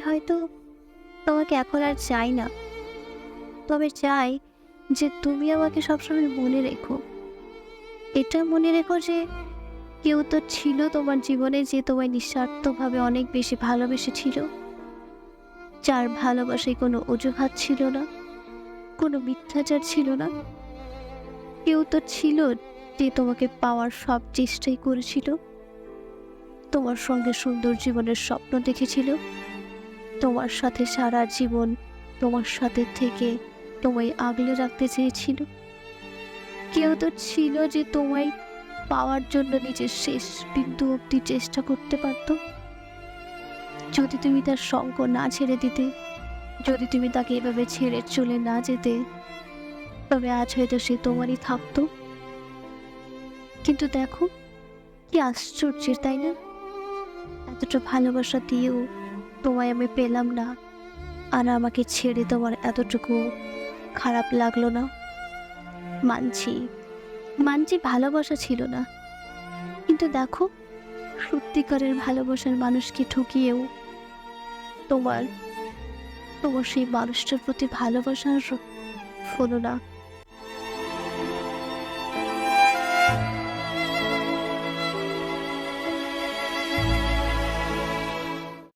হয়তো তোমাকে এখন আর চাই না। তবে চাই যে তুমি আমাকে সবসময় মনে রেখো। এটা মনে রেখো যে কেউ তো ছিল তোমার জীবনে যে তোমায় নিঃস্বার্থভাবে অনেক বেশি ভালোবেসেছিল। যার ভালোবাসায় কোনো অজুহাত ছিল না, কোনো মিথ্যাচার ছিল না। কেউ তো ছিল যে তোমাকে পাওয়ার সব চেষ্টাই করেছিল। তোমার সঙ্গে সুন্দর জীবনের স্বপ্ন দেখেছিল। তোমার সাথে সারা জীবন, তোমার সাথে থেকে তোমায় আগলে রাখতে চেয়েছিল। কেউ তো ছিল যে তোমায় পাওয়ার জন্য নিজের শেষ বিন্দু অবধি চেষ্টা করতে পারত। যদি তুমি তার সঙ্গ না ছেড়ে দিতে, যদি তুমি তাকে এভাবে ছেড়ে চলে না যেতে, তবে আজ হয়তো সে তোমারই থাকতো। কিন্তু দেখো, কি আশ্চর্যের, তাই না? এতটা ভালোবাসা দিয়েও তোমায় আমি পেলাম না। আর আমাকে ছেড়ে তোমার এতটুকু খারাপ লাগল না। মানছি মানছি ভালোবাসা ছিল না। কিন্তু দেখো, সত্যিকারের ভালোবাসার মানুষকে ঠকিয়েও তোমার তোমার সেই মানুষটার প্রতি ভালোবাসার হলো না।